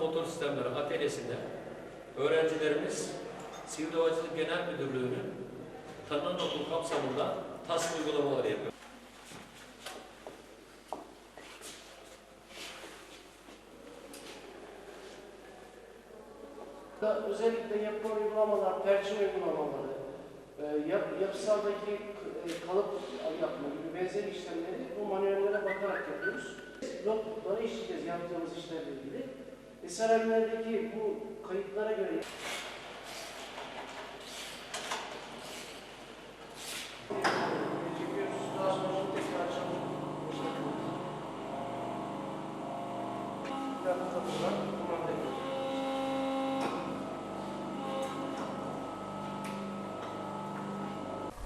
Motor Sistemleri Atölyesi'nde öğrencilerimiz Sivil Havacılık Genel Müdürlüğü'nün tanınan okul kapsamında TASK uygulamaları yapıyor. Özellikle yapılan uygulamalar, perçin uygulamaları, e, yap, yapısaldaki e, kalıp yapma gibi benzeri işlemleri bu manuellere bakarak yapıyoruz. Notebooklara işleyeceğiz yaptığımız işlerle ilgili. Eserhanelerdeki bu kayıtlara göre.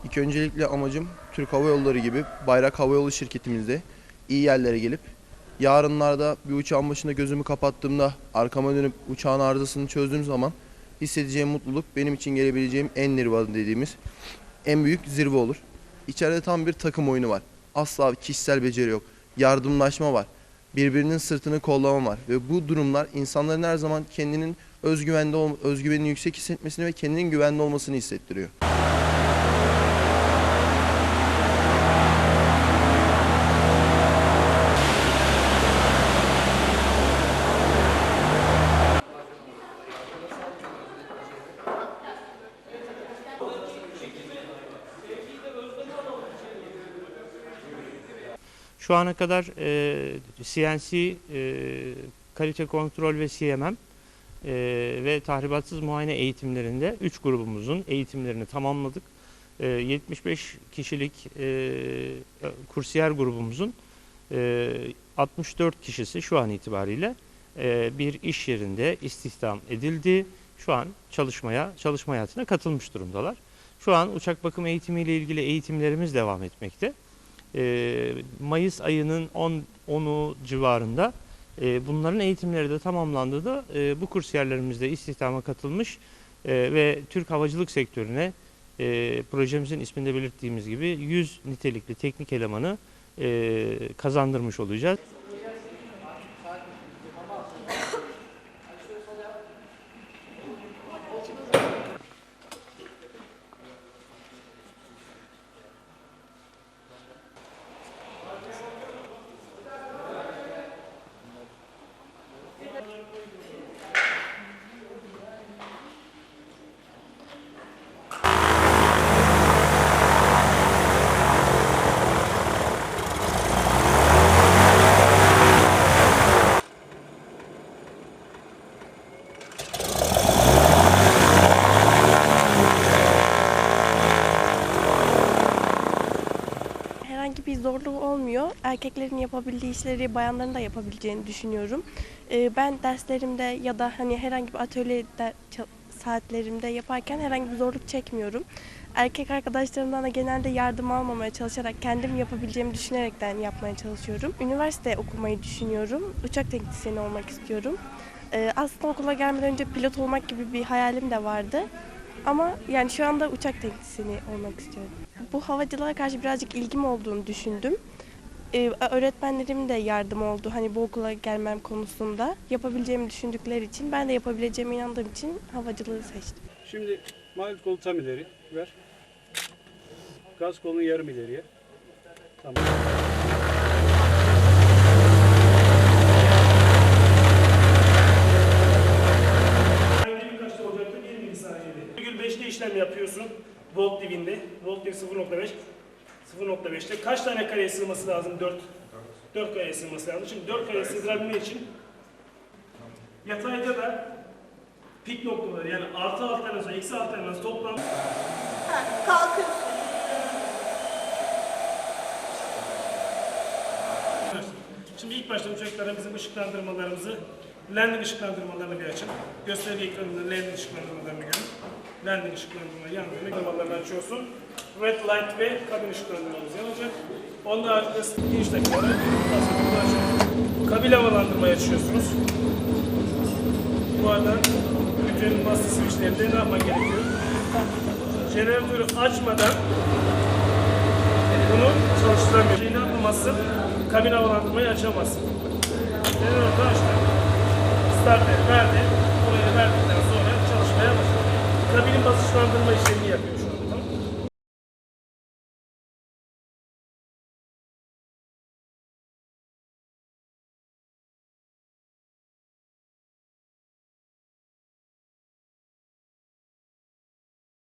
İlk öncelikle amacım Türk Hava Yolları gibi Bayrak Hava Yolu şirketimizde iyi yerlere gelip yarınlarda bir uçağın başında gözümü kapattığımda arkama dönüp uçağın arızasını çözdüğüm zaman hissedeceğim mutluluk benim için gelebileceğim en nirvana dediğimiz en büyük zirve olur. İçeride tam bir takım oyunu var. Asla kişisel beceri yok. Yardımlaşma var. Birbirinin sırtını kollama var ve bu durumlar insanların her zaman kendinin özgüvende özgüvenini yüksek hissetmesini ve kendinin güvende olmasını hissettiriyor. Şu ana kadar e, CNC, e, kalite kontrol ve CMM e, ve tahribatsız muayene eğitimlerinde 3 grubumuzun eğitimlerini tamamladık. E, 75 kişilik e, kursiyer grubumuzun e, 64 kişisi şu an itibariyle e, bir iş yerinde istihdam edildi. Şu an çalışmaya, çalışma hayatına katılmış durumdalar. Şu an uçak bakım eğitimiyle ilgili eğitimlerimiz devam etmekte. Ee, Mayıs ayının 10 10'u civarında e, bunların eğitimleri de tamamlandı da e, bu kursiyerlerimiz de istihdama katılmış e, ve Türk havacılık sektörüne e, projemizin isminde belirttiğimiz gibi 100 nitelikli teknik elemanı e, kazandırmış olacağız. herhangi bir zorluğu olmuyor. Erkeklerin yapabildiği işleri bayanların da yapabileceğini düşünüyorum. Ee, ben derslerimde ya da hani herhangi bir atölyede saatlerimde yaparken herhangi bir zorluk çekmiyorum. Erkek arkadaşlarımdan da genelde yardım almamaya çalışarak kendim yapabileceğimi düşünerekten yapmaya çalışıyorum. Üniversite okumayı düşünüyorum. Uçak teknisyeni olmak istiyorum. Ee, aslında okula gelmeden önce pilot olmak gibi bir hayalim de vardı. Ama yani şu anda uçak teknisyeni olmak istiyorum. Bu havacılığa karşı birazcık ilgim olduğunu düşündüm. Ee, öğretmenlerim de yardım oldu hani bu okula gelmem konusunda. Yapabileceğimi düşündükleri için ben de yapabileceğime inandığım için havacılığı seçtim. Şimdi mavi kolu tam ileri ver. Gaz kolunu yarım ileriye. Tamam. İşlem yapıyorsun. Volt dibinde. Volt dibi 0.5. 0.5'te kaç tane kareye sığması lazım? 4. 4 kareye sığması lazım. Şimdi 4 kareye sığdırabilmek için yatayda da pik noktaları yani artı alternası, eksi alternası toplam Şimdi ilk başta uçaklara bizim ışıklandırmalarımızı, landing ışıklandırmalarını bir açın. Gösterge ekranında landing ışıklandırmalarını görün. Landing ışıklandırma yandığını ışıklandırmalarını açıyorsun. Red light ve kabin ışıklandırmamız yanacak. Onun haricinde giriş takımları aslında açıyoruz. Kabin havalandırmayı açıyorsunuz. Bu arada bütün master switchlerinde ne yapman gerekiyor? Jeneratörü açmadan bunu çalıştıramıyor. Şey ne yapamazsın? Kabin havalandırmayı açamazsın. Jeneratörü açtın. start verdi. Kabinin basınçlandırma işlemini yapıyor şu an.